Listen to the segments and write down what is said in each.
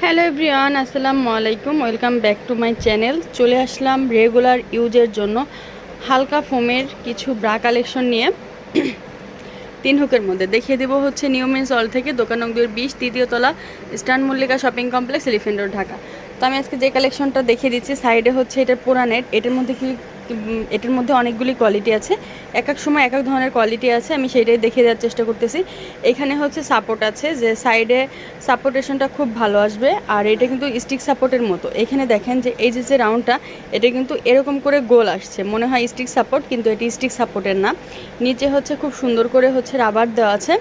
Hello everyone আসসালামু আলাইকুম welcome back to my channel চলে আসলাম রেগুলার ইউজের জন্য হালকা ফোমের কিছু ব্রা কালেকশন নিয়ে। তিন হুকের মধ্যে। দেখিয়ে দেবো হচ্ছে নিউমেন্স অল থেকে দোকান নং দুয়ের বিশ, তৃতীয় তলা Mallika shopping complex elephant Dhaka তো আমি আজকে যে কালেকশনটা দেখিয়ে দিচ্ছি সাইডে হচ্ছে এটার পুরা নেট এটার মধ্যে কি এটার মধ্যে অনেকগুলি কোয়ালিটি আছে। এক এক সময় এক এক ধরনের কোয়ালিটি আছে, আমি সেইটাই দেখিয়ে দেওয়ার চেষ্টা করতেছি। এখানে হচ্ছে সাপোর্ট আছে যে সাইডে সাপোর্টেশনটা খুব ভালো আসবে, আর এটা কিন্তু স্টিক সাপোর্টের মতো। এখানে দেখেন যে এই যে যে রাউন্ডটা এটা কিন্তু এরকম করে গোল আসছে। মনে হয় স্টিক সাপোর্ট কিন্তু এটি স্টিক সাপোর্টের না। নিচে হচ্ছে খুব সুন্দর করে হচ্ছে রাবার দেওয়া আছে।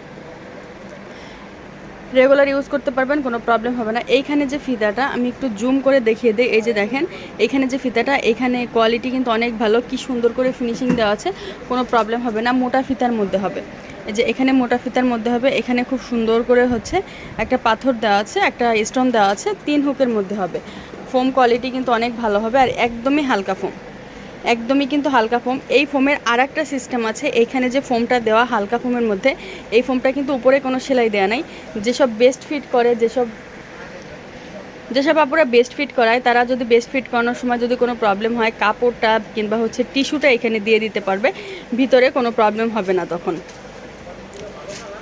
রেগুলার ইউজ করতে পারবেন, কোনো প্রবলেম হবে না। এইখানে যে ফিতাটা আমি একটু জুম করে দেখিয়ে দিই। এই যে দেখেন এখানে যে ফিতাটা এখানে কোয়ালিটি কিন্তু অনেক ভালো। কি সুন্দর করে ফিনিশিং দেওয়া আছে, কোনো প্রবলেম হবে না। মোটা ফিতার মধ্যে হবে। এই যে এখানে মোটা ফিতার মধ্যে হবে। এখানে খুব সুন্দর করে হচ্ছে একটা পাথর দেওয়া আছে, একটা স্টোন দেওয়া আছে, তিন হুকের মধ্যে হবে। ফোম কোয়ালিটি কিন্তু অনেক ভালো হবে আর একদমই হালকা ফোম একদমই কিন্তু হালকা ফোম। এই ফোমের আর একটা সিস্টেম আছে, এইখানে যে ফোমটা দেওয়া হালকা ফোমের মধ্যে, এই ফোমটা কিন্তু উপরে কোনো সেলাই দেওয়া নাই। যেসব বেস্ট ফিট করে, যেসব যেসব আপুরা বেস্ট ফিট করায়, তারা যদি বেস্ট ফিট করানোর সময় যদি কোনো প্রবলেম হয়, কাপড়টা কিংবা হচ্ছে টিস্যুটা এখানে দিয়ে দিতে পারবে, ভিতরে কোনো প্রবলেম হবে না তখন।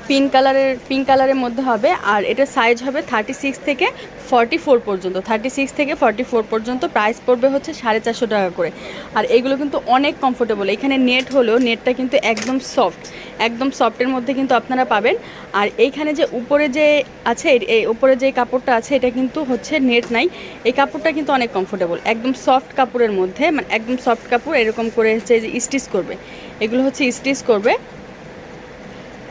পিঙ্ক কালারের পিঙ্ক কালারের মধ্যে হবে, আর এটা সাইজ হবে থার্টি সিক্স থেকে ফর্টি ফোর পর্যন্ত। থার্টি সিক্স থেকে ফর্টি ফোর পর্যন্ত প্রাইস পড়বে হচ্ছে সাড়ে চারশো টাকা করে। আর এগুলো কিন্তু অনেক কমফোর্টেবল এখানে নেট হলেও নেটটা কিন্তু একদম সফট একদম সফটের মধ্যে কিন্তু আপনারা পাবেন। আর এইখানে যে উপরে যে আছে, এই- উপরে যে কাপড়টা আছে, এটা কিন্তু হচ্ছে নেট নাই। এই কাপড়টা কিন্তু অনেক কমফোর্টেবল একদম সফট কাপড়ের মধ্যে মানে একদম সফট কাপড় এরকম করে হচ্ছে যে স্টিচ করবে। এগুলো হচ্ছে স্টিচ করবে।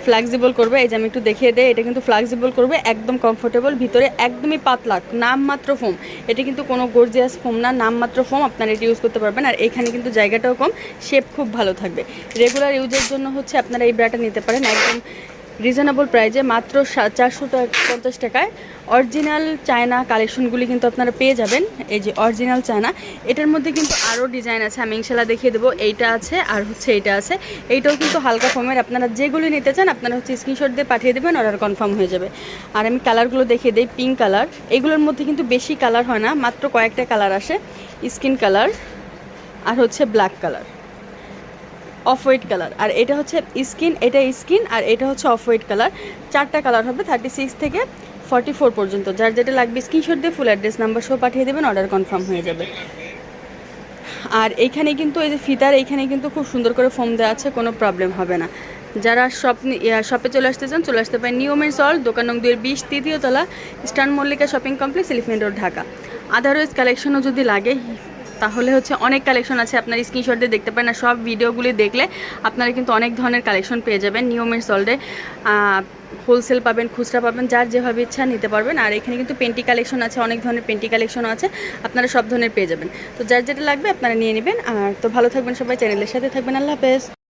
ফ্লেক্সিবল করবে, এই যে আমি একটু দেখিয়ে দেয় এটা কিন্তু ফ্লেক্সিবল করবে, একদম কমফোর্টেবল ভিতরে একদমই পাতলা, নামমাত্র ফোম এটা কিন্তু কোনো গর্জিয়াস ফোম না, নামমাত্র ফোম আপনারা এটা ইউজ করতে পারবেন। আর এখানে কিন্তু জায়গাটাও কম শেপ খুব ভালো থাকবে। রেগুলার ইউজের জন্য হচ্ছে আপনারা এই ব্রাটা নিতে পারেন, একদম রিজনেবল প্রাইজে মাত্র চারশো পঞ্চাশ টাকায় অরিজিনাল চায়না কালেকশনগুলি কিন্তু আপনারা পেয়ে যাবেন। এই যে অরিজিনাল চায়না, এটার মধ্যে কিন্তু আরও ডিজাইন আছে। আমি ইনশাল্লাহ দেখিয়ে দেবো, এইটা আছে আর হচ্ছে এইটা আছে। এইটাও কিন্তু হালকা ফর্মের, আপনারা যেগুলি নিতে চান, আপনারা হচ্ছে স্ক্রিনশট দিয়ে পাঠিয়ে দেবেন অর্ডার কনফার্ম হয়ে যাবে। আর আমি কালারগুলো দেখিয়ে দিই পিঙ্ক কালার এগুলোর মধ্যে কিন্তু বেশি কালার হয় না, মাত্র কয়েকটা কালার আসে স্কিন কালার আর হচ্ছে black colour off white colour. আর এটা হচ্ছে স্কিন, এটা স্কিন আর এটা হচ্ছে অফ হোয়াইট কালার। চারটা কালার হবে থার্টি সিক্স থেকে ফর্টি ফোর পর্যন্ত। যার যেটা লাগবে স্ক্রিনশট দিয়ে ফুল অ্যাড্রেস নাম্বার সহ পাঠিয়ে দেবেন অর্ডার কনফার্ম হয়ে যাবে। আর এইখানে কিন্তু, এই যে ফিতার এইখানে কিন্তু খুব সুন্দর করে ফোম দেওয়া আছে, কোনো প্রবলেম হবে না। যারা শপ শপে চলে আসতে চান, চলে আসতে পারেন নিউ মেন্স অল দোকান নং দুয়ের বিশ, তৃতীয় তলা Eastern Mallika shopping complex elephant road Dhaka. Otherwise কালেকশনও যদি লাগে তাহলে হচ্ছে অনেক কালেকশন আছে, আপনার স্ক্রিনশট দিয়ে দেখতে পারেন সব ভিডিওগুলি দেখলে আপনারা কিন্তু অনেক ধরনের কালেকশন পেয়ে যাবেন নিয়মের সল্ডে হোলসেল পাবেন, খুচরা পাবেন, যার যেভাবে ইচ্ছা নিতে পারবেন। আর এখানে কিন্তু পেন্টি কালেকশন আছে, অনেক ধরনের পেন্টি কালেকশনও আছে, আপনারা সব ধরনের পেয়ে যাবেন। তো যার যেটা লাগবে আপনারা নিয়ে নেবেন। আর তো ভালো থাকবেন সবাই চ্যানেলের সাথে থাকবেন, আল্লাহ হাফেজ।